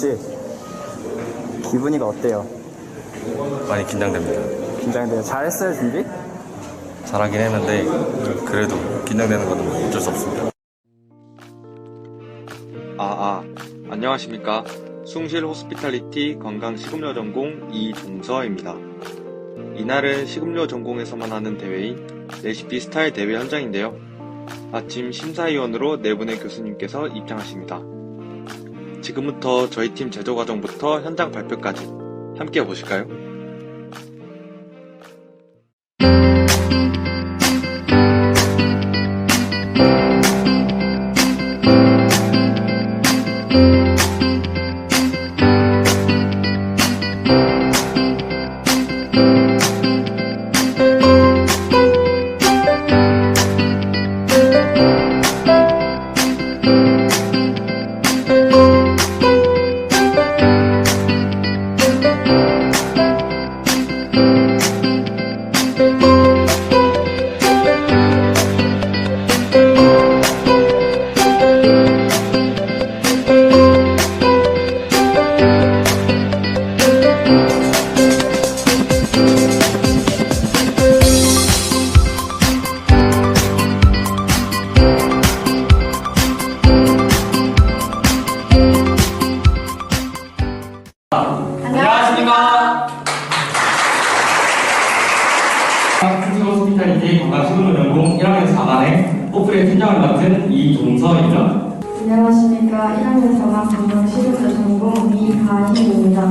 씨 기분이가 어때요? 많이 긴장됩니다. 긴장돼요. 잘했어요 준비? 잘하긴 했는데 그래도 긴장되는 건 어쩔 수 없습니다. 아, 아, 안녕하십니까. 숭실 호스피탈리티 건강 식음료 전공 이종서입니다. 이날은 식음료 전공에서만 하는 대회인 레시피 스타일 대회 현장인데요. 아침 심사위원으로 네 분의 교수님께서 입장하십니다. 지금부터 저희 팀 제조 과정부터 현장 발표까지 함께 보실까요? 숭실 호스피탈리티 건강식품료 전공 1학년 4반의 오프레 팀장을 맡은 이종서입니다. 안녕하십니까. 1학년 4반 건강식품료 전공 이가희입니다.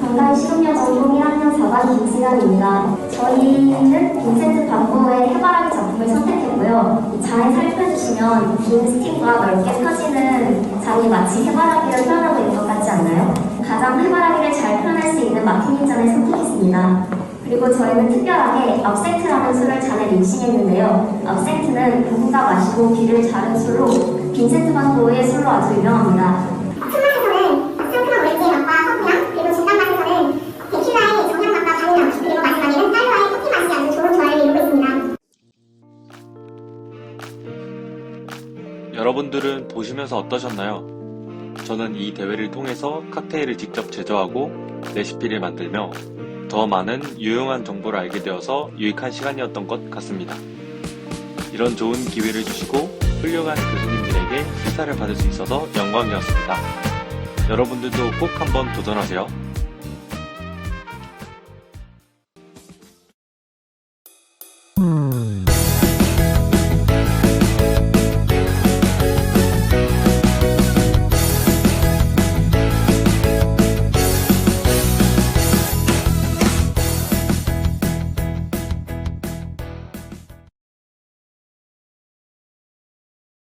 건강식음료 전공 1학년 4반 김승현입니다. 저희는 빈센트 반고의 해바라기 작품을 선택했고요. 이 장을 살펴주시면 빈 스틱과 넓게 펴지는 장이 마치 해바라기를 표현하고 있는 것 같지 않나요? 가장 잘 마티니 잔을 선택했습니다. 그리고 저희는 특별하게 업센트라는 술을 잔에 믹싱했는데요. 업센트는 누군가 마시고 귀를 자른 술로 빈센트 반 고의 술로 아주 유명합니다. 술맛에서는 상큼한 오렌지의 맛과 허브향 그리고 진단 맛에서는 데킬라의 정향 맛과 바닐라 맛 그리고 마지막에는 딸과의 커피 맛이 아주 좋은 조화를 이루고 있습니다. 여러분들은 보시면서 어떠셨나요? 저는 이 대회를 통해서 칵테일을 직접 제조하고 레시피를 만들며 더 많은 유용한 정보를 알게 되어서 유익한 시간이었던 것 같습니다. 이런 좋은 기회를 주시고 훌륭한 교수님들에게 시사를 받을 수 있어서 영광이었습니다. 여러분들도 꼭 한번 도전하세요.